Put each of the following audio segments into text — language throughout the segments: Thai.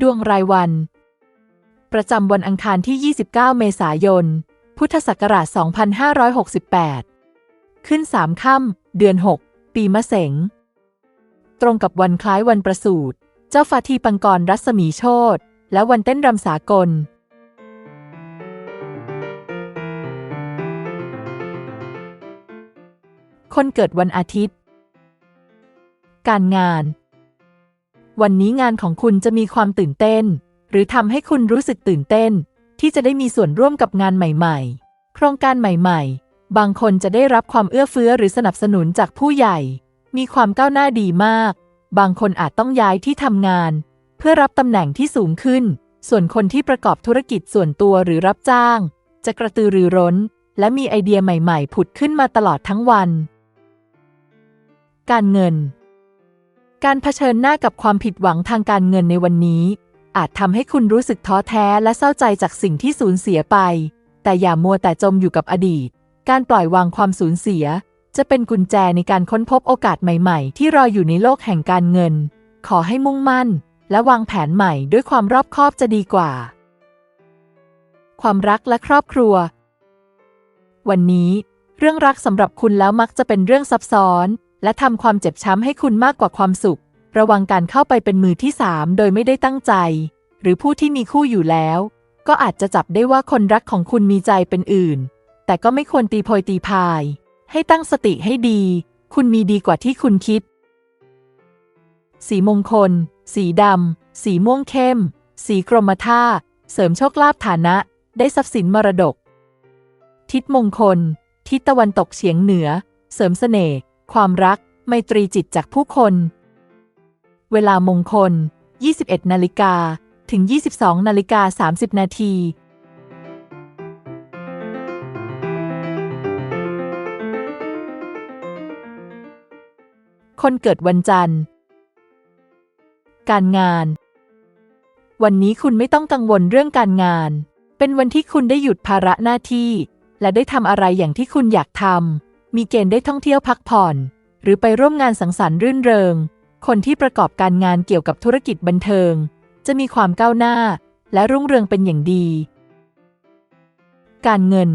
ดวงรายวัน ประจำวันอังคารที่ 29 เมษายน พุทธศักราช 2568 ขึ้น3ค่ำเดือน 6 ปีมะเสง ตรงกับวันคล้ายวันประสูติ เจ้าฟาทีปังกรรัศมีโชตและวันเต้นรำสากล คนเกิดวันอาทิตย์ การงาน วันนี้งานของคุณจะมีความตื่นเต้น หรือทำให้คุณรู้สึกตื่นเต้น ที่จะได้มีส่วนร่วมกับงานใหม่ๆ โครงการใหม่ๆ บางคนจะได้รับความเอื้อเฟื้อหรือสนับสนุนจากผู้ใหญ่ มีความก้าวหน้าดีมาก บางคนอาจต้องย้ายที่ทำงาน เพื่อรับตำแหน่งที่สูงขึ้น ส่วนคนที่ประกอบธุรกิจส่วนตัวหรือรับจ้าง จะกระตือรือร้น และมีไอเดียใหม่ ๆ ผุดขึ้นมาตลอดทั้งวัน การเงิน การเผชิญหน้ากับความผิดหวังทางการเงินในวันนี้ อาจทำให้คุณรู้สึกท้อแท้และเศร้าใจจากสิ่งที่สูญเสียไป แต่อย่ามัวแต่จมอยู่กับอดีต การปล่อยวางความสูญเสีย จะเป็นกุญแจในการค้นพบโอกาสใหม่ๆ ที่รออยู่ในโลกแห่งการเงิน ขอให้มุ่งมั่น และวางแผนใหม่ด้วยความรอบคอบจะดีกว่า ความรักและครอบครัว วันนี้ เรื่องรักสำหรับคุณแล้วมักจะเป็นเรื่องซับซ้อน และทำความเจ็บช้ำให้คุณมากกว่าความสุข ระวังการเข้าไปเป็นมือที่สามโดยไม่ได้ตั้งใจ หรือผู้ที่มีคู่อยู่แล้ว ก็อาจจะจับได้ว่าคนรักของคุณมีใจเป็นอื่น แต่ก็ไม่ควรตีโพยตีพาย ให้ตั้งสติให้ดี คุณมีดีกว่าที่คุณคิด สีมงคล สีดำ สีม่วงเข้ม สีกรมท่า เสริมโชคลาภฐานะ ได้ทรัพย์สินมรดก ทิศมงคล ทิศตะวันตกเฉียงเหนือ เสริมเสน่ห์ ความรัก ไมตรีจิตจากผู้คน เวลามงคล 21 นาฬิกา ถึง 22 นาฬิกา 30 นาทีคนเกิดวันจันทร์ การงาน วันนี้คุณไม่ต้องกังวลเรื่องการงาน เป็นวันที่คุณได้หยุดภาระหน้าที่ และได้ทำอะไรอย่างที่คุณอยากทำ มีเกณฑ์ได้ท่องเที่ยวพักผ่อน หรือไปร่วมงานสังสรรค์รื่นเริง คนที่ประกอบการงานเกี่ยวกับธุรกิจบันเทิง จะมีความก้าวหน้า และรุ่งเรืองเป็นอย่างดี การเงิน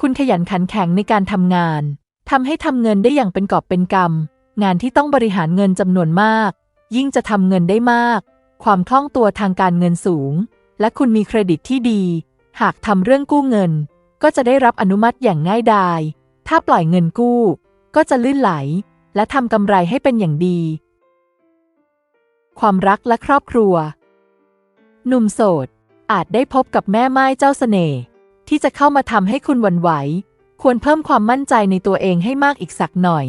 คุณขยันขันแข็งในการทำงานทำให้ทำเงินได้อย่างเป็นกอบเป็นกำงานที่ต้องบริหารเงินจำนวนมาก ยิ่งจะทำเงินได้มาก ความคล่องตัวทางการเงินสูง และคุณมีเครดิตที่ดี หากทำเรื่องกู้เงิน ก็จะได้รับอนุมัติอย่างง่ายดาย ถ้าปล่อยเงินกู้ ก็จะลื่นไหล และทำกำไรให้เป็นอย่างดี ความรักและครอบครัว หนุ่มโสด อาจได้พบกับแม่ไม้เจ้าเสน่ห์ที่จะเข้ามาทำให้คุณหวั่นไหว ควรเพิ่มความมั่นใจในตัวเองให้มากอีกสักหน่อย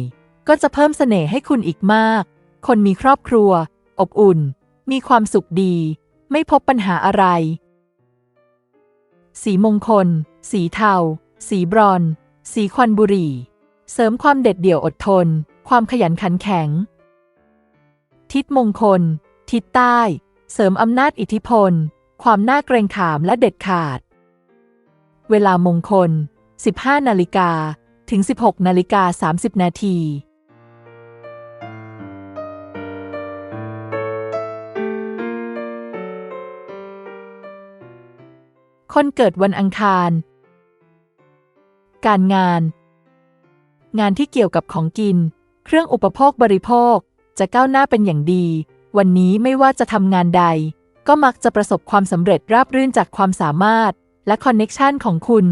ก็จะเพิ่มเสน่ห์ให้คุณอีกมาก คนมีครอบครัว อบอุ่น มีความสุขดี ไม่พบปัญหาอะไร สีมงคล สีเทา สีบรอน สีควันบุหรี่ เสริมความเด็ดเดี่ยวอดทน ความขยันขันแข็ง ทิศมงคล ทิศใต้ เสริมอำนาจอิทธิพล ความน่าเกรงขามและเด็ดขาด เวลามงคล 15 นาฬิกาถึง 16 นาฬิกา 30 นาที คนเกิดวันอังคาร การงาน งานที่เกี่ยวกับของกิน เครื่องอุปโภคบริโภค จะก้าวหน้าเป็นอย่างดี วันนี้ไม่ว่าจะทำงานใด ก็มักจะประสบความสำเร็จราบรื่นจากความสามารถ และคอนเน็กชันของคุณ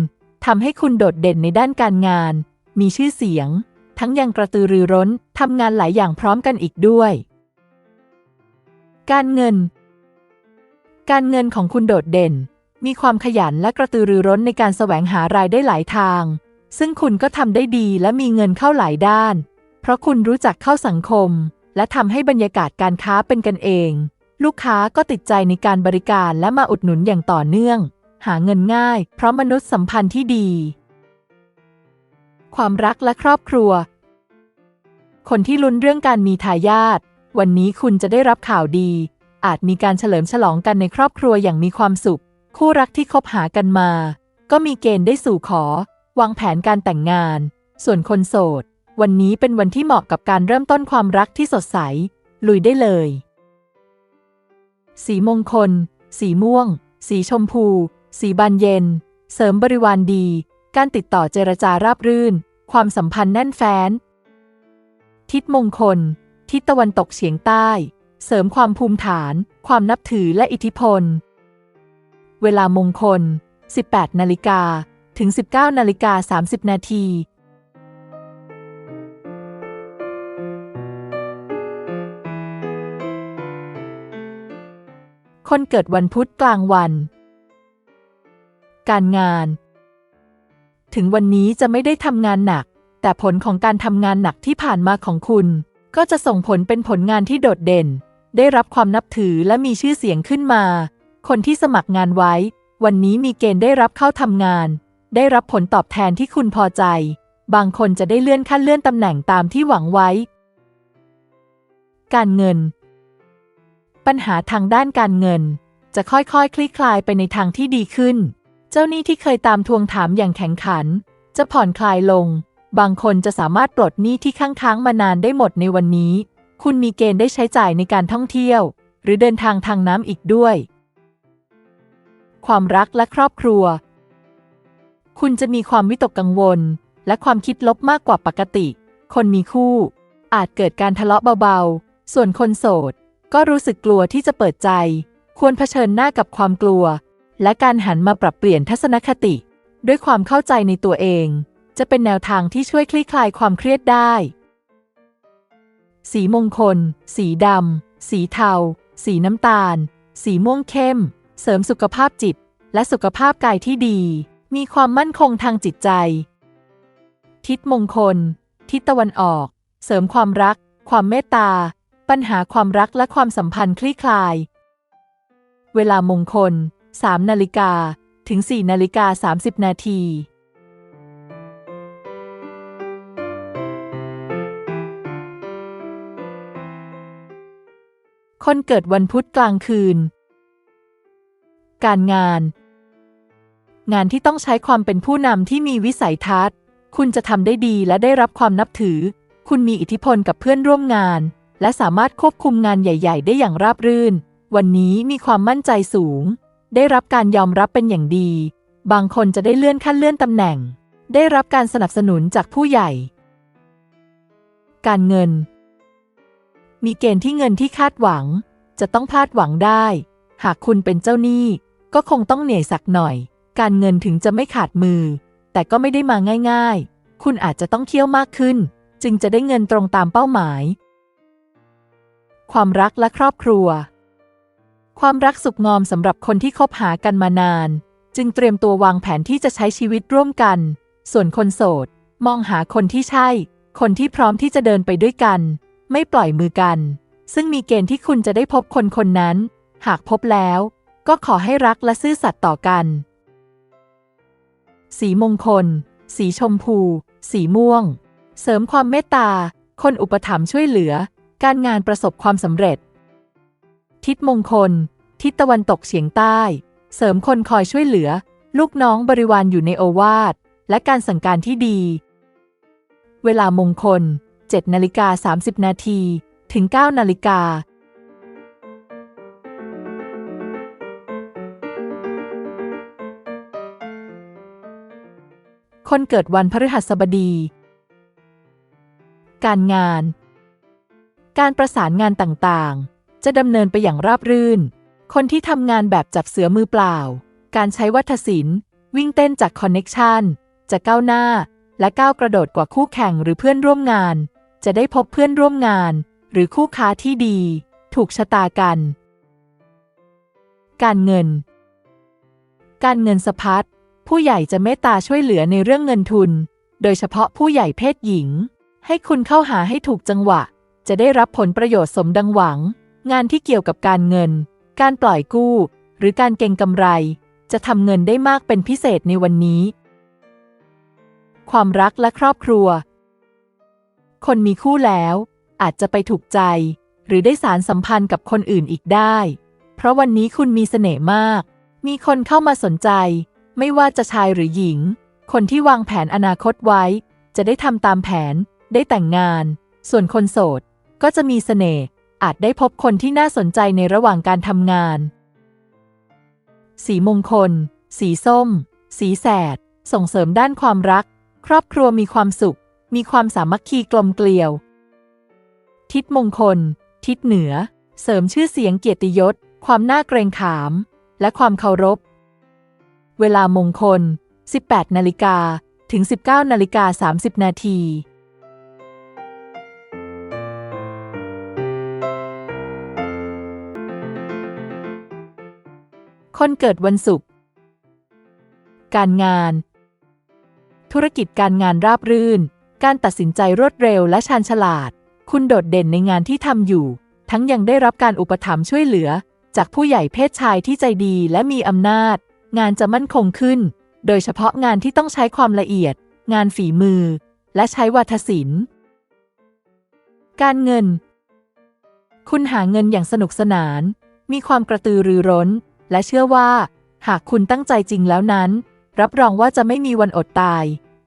ทำให้คุณโดดเด่นในด้านการงาน มีชื่อเสียง ทั้งยังกระตือรือร้นทำงานหลายอย่างพร้อมกันอีกด้วย การเงิน การเงินของคุณโดดเด่น มีความขยันและกระตือรือร้นในการแสวงหารายได้หลายทาง ซึ่งคุณก็ทำได้ดีและมีเงินเข้าหลายด้าน เพราะคุณรู้จักเข้าสังคม และทำให้บรรยากาศการค้าเป็นกันเอง ลูกค้าก็ติดใจในการบริการและมาอุดหนุนอย่างต่อเนื่อง หาเงินง่าย เพราะมนุษย์สัมพันธ์ที่ดี ความรักและครอบครัว คนที่ลุ้นเรื่องการมีทายาทวันนี้คุณจะได้รับข่าวดี อาจมีการเฉลิมฉลองกันในครอบครัวอย่างมีความสุข คู่รักที่คบหากันมา ก็มีเกณฑ์ได้สู่ขอ วางแผนการแต่งงาน ส่วนคนโสด วันนี้เป็นวันที่เหมาะกับการเริ่มต้นความรักที่สดใส ลุยได้เลย สีมงคล สีม่วง สีชมพู สีบานเย็น เสริมบริวารดี การติดต่อเจรจาราบรื่น ความสัมพันธ์แน่นแฟ้น ทิศมงคล ทิศตะวันตกเฉียงใต้ เสริมความภูมิฐาน ความนับถือและอิทธิพล เวลามงคล 18 นาฬิกา ถึง 19 นาฬิกา 30 นาทีคนเกิดวันพุธกลางวัน การงาน ถึงวันนี้จะไม่ได้ทำงานหนัก แต่ผลของการทำงานหนักที่ผ่านมาของคุณ ก็จะส่งผลเป็นผลงานที่โดดเด่น ได้รับความนับถือและมีชื่อเสียงขึ้นมา คนที่สมัครงานไว้ วันนี้มีเกณฑ์ได้รับเข้าทำงาน ได้รับผลตอบแทนที่คุณพอใจ บางคนจะได้เลื่อนขั้นเลื่อนตำแหน่งตามที่หวังไว้ การเงิน ปัญหาทางด้านการเงิน จะค่อยๆคคลี่คลายไปในทางที่ดีขึ้น เจ้าหนี้ที่เคยตามทวงถามอย่างแข็งขัน จะผ่อนคลายลง บางคนจะสามารถปลดหนี้ที่ค้างค้างมานานได้หมดในวันนี้ คุณมีเกณฑ์ได้ใช้จ่ายในการท่องเที่ยว หรือเดินทางทางน้ำอีกด้วย ความรักและครอบครัว คุณจะมีความวิตกกังวล และความคิดลบมากกว่าปกติ คนมีคู่ อาจเกิดการทะเลาะเบาๆ ส่วนคนโสด ก็รู้สึกกลัวที่จะเปิดใจ ควรเผชิญหน้ากับความกลัว และการหันมาปรับเปลี่ยนทัศนคติ ด้วยความเข้าใจในตัวเอง จะเป็นแนวทางที่ช่วยคลี่คลายความเครียดได้ สีมงคล สีดำสีเทา สีน้ำตาล สีม่วงเข้ม เสริมสุขภาพจิต และสุขภาพกายที่ดี มีความมั่นคงทางจิตใจ ทิศมงคล ทิศตะวันออก เสริมความรัก ความเมตตา ปัญหาความรักและความสัมพันธ์คลี่คลาย เวลามงคล 3 นาฬิกา ถึง 4 นาฬิกา 30 นาทีคนเกิดวันพุธกลางคืน การงาน งานที่ต้องใช้ความเป็นผู้นำที่มีวิสัยทัศน์ คุณจะทำได้ดีและได้รับความนับถือ คุณมีอิทธิพลกับเพื่อนร่วมงาน และสามารถควบคุมงานใหญ่ ๆ ได้อย่างราบรื่น วันนี้มีความมั่นใจสูง ได้รับการยอมรับเป็นอย่างดี บางคนจะได้เลื่อนขั้นเลื่อนตำแหน่ง ได้รับการสนับสนุนจากผู้ใหญ่ การเงิน มีเกณฑ์ที่เงินที่คาดหวังจะต้องพลาดหวังได้ หากคุณเป็นเจ้าหนี้ ก็คงต้องเหนื่อยสักหน่อย การเงินถึงจะไม่ขาดมือ แต่ก็ไม่ได้มาง่าย ๆ คุณอาจจะต้องเที่ยวมากขึ้น จึงจะได้เงินตรงตามเป้าหมาย ความรักและครอบครัว ความรักสุขงอมสำหรับคนที่คบหากันมานาน จึงเตรียมตัววางแผนที่จะใช้ชีวิตร่วมกัน ส่วนคนโสด มองหาคนที่ใช่ คนที่พร้อมที่จะเดินไปด้วยกัน ไม่ปล่อยมือกัน ซึ่งมีเกณฑ์ที่คุณจะได้พบคนคนนั้น หากพบแล้ว ก็ขอให้รักและซื่อสัตย์ต่อกัน สีมงคล สีชมพู สีม่วง เสริมความเมตตา คนอุปถัมภ์ช่วยเหลือ การงานประสบความสำเร็จ ทิศมงคล ทิศตะวันตกเฉียงใต้ เสริมคนคอยช่วยเหลือ ลูกน้องบริวารอยู่ในโอวาท และการสั่งการที่ดี เวลามงคล7นาฬิกา30 นาที ถึง 9 นาฬิกา คนเกิดวันพฤหัสบดี การงาน การประสานงานต่างๆ จะดำเนินไปอย่างราบรื่น คนที่ทำงานแบบจับเสือมือเปล่า การใช้วัฒศิลป์ วิ่งเต้นจากคอนเน็กชันจะก้าวหน้า และก้าวกระโดดกว่าคู่แข่งหรือเพื่อนร่วมงาน จะได้พบเพื่อนร่วมงาน หรือคู่ค้าที่ดี ถูกชะตากัน การเงิน การเงินสะพัด ผู้ใหญ่จะเมตตาช่วยเหลือในเรื่องเงินทุน โดยเฉพาะผู้ใหญ่เพศหญิง ให้คุณเข้าหาให้ถูกจังหวะ จะได้รับผลประโยชน์สมดังหวัง งานที่เกี่ยวกับการเงิน การปล่อยกู้ หรือการเก็งกำไร จะทำเงินได้มากเป็นพิเศษในวันนี้ ความรักและครอบครัว คนมีคู่แล้ว อาจจะไปถูกใจ หรือได้สารสัมพันธ์กับคนอื่นอีกได้ เพราะวันนี้คุณมีเสน่ห์มาก มีคนเข้ามาสนใจ ไม่ว่าจะชายหรือหญิง คนที่วางแผนอนาคตไว้ จะได้ทำตามแผน ได้แต่งงาน ส่วนคนโสด ก็จะมีเสน่ห์อาจได้พบคนที่น่าสนใจในระหว่างการทำงาน สีมงคล สีส้ม สีแสด ส่งเสริมด้านความรัก ครอบครัวมีความสุข มีความสามัคคีกลมเกลียว ทิศมงคล ทิศเหนือ เสริมชื่อเสียงเกียรติยศ ความน่าเกรงขาม และความเคารพ เวลามงคล 18 นาฬิกา ถึง 19 นาฬิกา 30 นาทีคนเกิดวันศุกร์ การงาน ธุรกิจการงานราบรื่น การตัดสินใจรวดเร็วและชาญฉลาด คุณโดดเด่นในงานที่ทำอยู่ ทั้งยังได้รับการอุปถัมภ์ช่วยเหลือ จากผู้ใหญ่เพศชายที่ใจดีและมีอำนาจ งานจะมั่นคงขึ้น โดยเฉพาะงานที่ต้องใช้ความละเอียด งานฝีมือ และใช้วาทศิลป์ การเงิน คุณหาเงินอย่างสนุกสนาน มีความกระตือรือร้น และเชื่อว่า หากคุณตั้งใจจริงแล้วนั้น รับรองว่าจะไม่มีวันอดตาย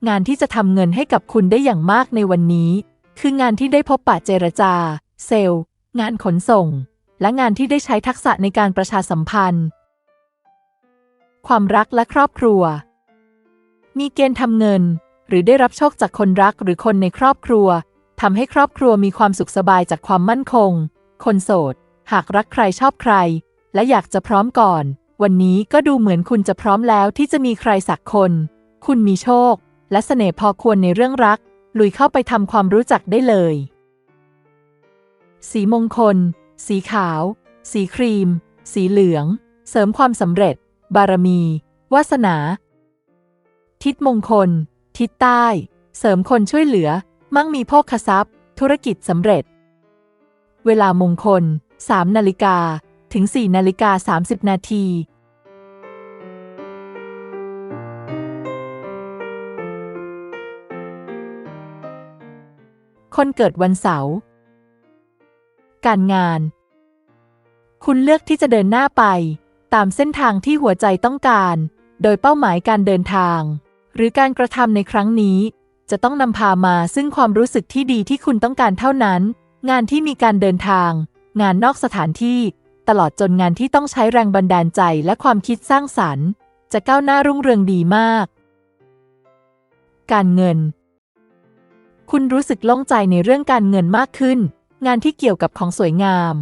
งานที่จะทำเงินให้กับคุณได้อย่างมากในวันนี้ คืองานที่ได้พบปะเจรจา เซลล์ งานขนส่ง และงานที่ได้ใช้ทักษะในการประชาสัมพันธ์ ความรักและครอบครัว มีเกณฑ์ทำเงิน หรือได้รับโชคจากคนรักหรือคนในครอบครัวทำให้ครอบครัวมีความสุขสบายจากความมั่นคง คนโสด หากรักใครชอบใคร และอยากจะพร้อมก่อน วันนี้ก็ดูเหมือนคุณจะพร้อมแล้วที่จะมีใครสักคน คุณมีโชค และเสน่ห์พอควรในเรื่องรัก ลุยเข้าไปทำความรู้จักได้เลย สีมงคล สีขาว สีครีม สีเหลือง เสริมความสำเร็จ บารมี วาสนา ทิศมงคล ทิศใต้ เสริมคนช่วยเหลือ มั่งมีโภคทรัพย์ ธุรกิจสำเร็จ เวลามงคล 3 นาฬิกา ถึง 4 นาฬิกา 30 นาทีคนเกิดวันเสาร์ การงาน คุณเลือกที่จะเดินหน้าไป ตามเส้นทางที่หัวใจต้องการ โดยเป้าหมายการเดินทาง หรือการกระทำในครั้งนี้ จะต้องนำพามาซึ่งความรู้สึกที่ดีที่คุณต้องการเท่านั้น งานที่มีการเดินทาง งานนอกสถานที่ ตลอดจนงานที่ต้องใช้แรงบันดาลใจและความคิดสร้างสรรค์ จะก้าวหน้ารุ่งเรืองดีมาก การเงิน คุณรู้สึกโล่งใจในเรื่องการเงินมากขึ้น งานที่เกี่ยวกับของสวยงาม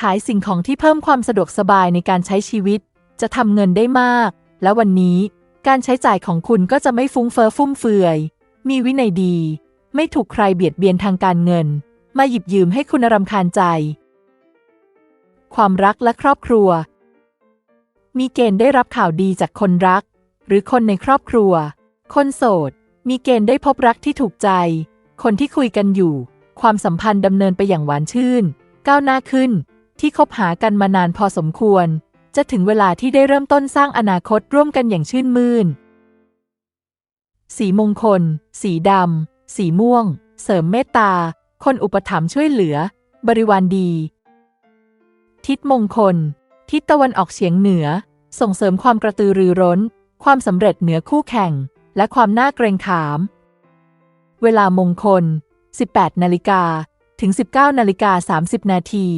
ขายสิ่งของที่เพิ่มความสะดวกสบายในการใช้ชีวิต จะทำเงินได้มาก และวันนี้การใช้จ่ายของคุณก็จะไม่ฟุ้งเฟ้อฟุ่มเฟือย มีวินัยดี ไม่ถูกใครเบียดเบียนทางการเงิน มาหยิบยืมให้คุณรำคาญใจ ความรักและครอบครัว มีเกณฑ์ได้รับข่าวดีจากคนรัก หรือคนในครอบครัว คนโสด มีเกณฑ์ได้พบรักที่ถูกใจ คนที่คุยกันอยู่ ความสัมพันธ์ดำเนินไปอย่างหวานชื่น ก้าวหน้าขึ้น ที่คบหากันมานานพอสมควร จะถึงเวลาที่ได้เริ่มต้นสร้างอนาคตร่วมกันอย่างชื่นมื่น สีมงคล สีดำ สีม่วง เสริมเมตตา คนอุปถัมภ์ช่วยเหลือ บริวารดี ทิศมงคล ทิศตะวันออกเฉียงเหนือ ส่งเสริมความกระตือรือร้น ความสำเร็จเหนือคู่แข่ง และความน่าเกรงขาม เวลามงคล 18 นาฬิกา ถึง 19 นาฬิกา 30 นาที